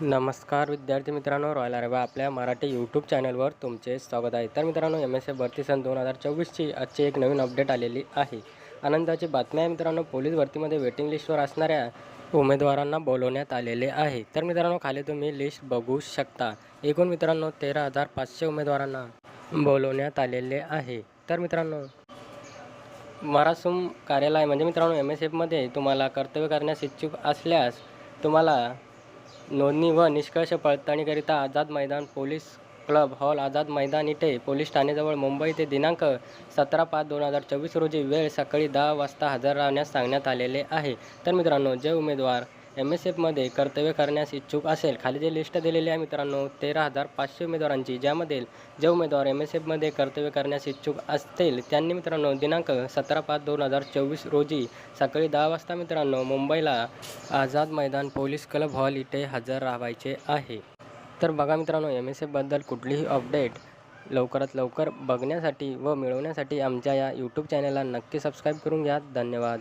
नमस्कार विद्यार्थी मित्रांनो रॉयल अरेबा आपल्या मराठी यूट्यूब चॅनलवर तुमचे स्वागत आहे. तर मित्रांनो एम एस ए भरती सन दोन हजार चोवीसची आजची एक नवीन अपडेट आलेली आहे. आनंदाची बातमी आहे मित्रांनो पोलीस भरतीमध्ये वेटिंग लिस्टवर असणाऱ्या उमेदवारांना बोलवण्यात आलेले आहे. तर मित्रांनो खाली तुम्ही लिस्ट बघू शकता. एकूण मित्रांनो तेरा हजार पाचशे उमेदवारांना बोलवण्यात आलेले आहे. तर मित्रांनो मरासूम कार्यालय म्हणजे मित्रांनो एम एस एफमध्ये तुम्हाला कर्तव्य करण्यास इच्छुक असल्यास तुम्हाला नोंदणी व निष्कर्ष पडताळणीकरिता Azad Maidan police club hall Azad Maidan इथे पोलीस ठाणेजवळ मुंबई ते दिनांक सतरा पाच दोन हजार चोवीस रोजी वेळ सकाळी दहा वाजता हजर राहण्यास सांगण्यात आलेले आहे. तर मित्रांनो जे उमेदवार. एम एस एफमध्ये कर्तव्य करण्यास इच्छुक असेल. खाली जे लिस्ट दिलेली आहे मित्रांनो तेरा हजार पाचशे उमेदवारांची ज्यामध्ये जे उमेदवार एम एस एफमध्ये कर्तव्य करण्यास इच्छुक असतील त्यांनी मित्रांनो दिनांक सतरा पाच दोन हजार चोवीस रोजी सकाळी दहा वाजता मित्रांनो मुंबईला Azad Maidan police club hall इथे हजर राहायचे आहे. तर बघा मित्रांनो एम एस एफबद्दल कुठलीही अपडेट लवकरात लवकर बघण्यासाठी व मिळवण्यासाठी आमच्या या यूट्यूब चॅनलला नक्की सबस्क्राईब करून घ्या. धन्यवाद.